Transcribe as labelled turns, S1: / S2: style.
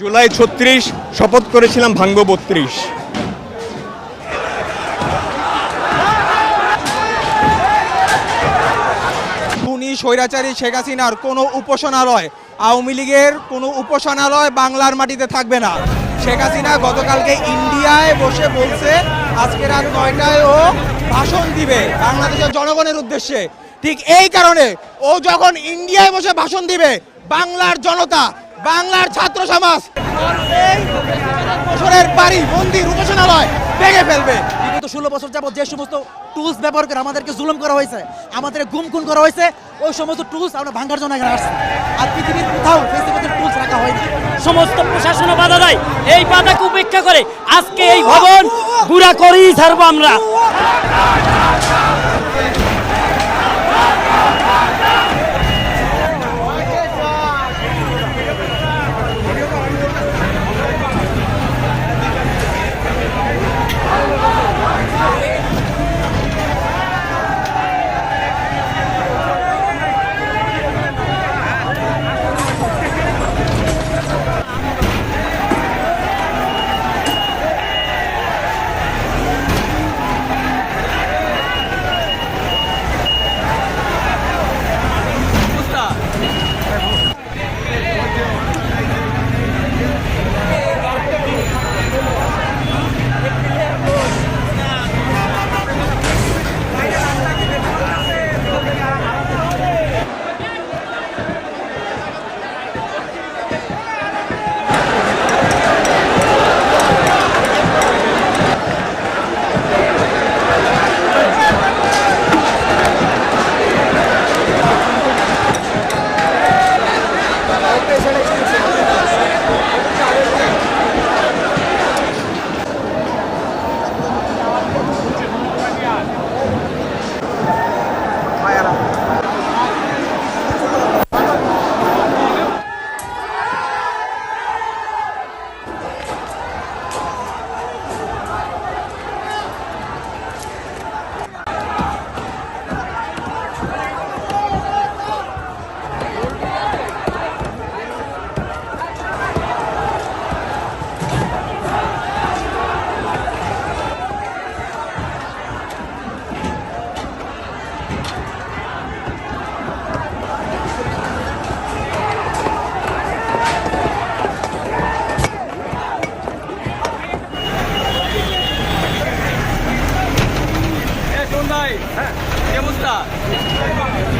S1: জুলাই ছত্রিশ, শপথ করেছিলাম ভাঙ্গ বত্রিশ।
S2: স্বৈরাচারী শেখ হাসিনার কোনো উপাসনালয়, আওয়ামী লীগের কোনো উপাসনালয় বাংলার মাটিতে থাকবে না। শেখ হাসিনা গতকালকে ইন্ডিয়ায় বসে বলছে, আজকে রাত নয়টায় ও ভাষণ দিবে বাংলাদেশের জনগণের উদ্দেশ্যে। ঠিক এই কারণে ও যখন ইন্ডিয়ায় বসে ভাষণ দিবে, বাংলার জনতা বাংলার ছাত্র সমাজ বছরের বাড়ি মন্দির উপাসনালয় ভেঙে ফেলবে।
S3: বিগত ষোলো বছর যাবত যে সমস্ত টুলস ব্যবহার করে আমাদেরকে জুলুম করা হয়েছে আমাদের গুম খুন করা হয়েছে ওই সমস্ত টুলস আমরা ভাঙ্গার জন্য এখানে আসছি। আর পৃথিবীর কোথাও টুলস রাখা হয়নি।
S4: সমস্ত প্রশাসনে বাধা দেয়। এই বাধাকে উপেক্ষা করে আজকে এই ভবন পুরা করেই ছাড়বো আমরা। হ্যাঁ নমস্কার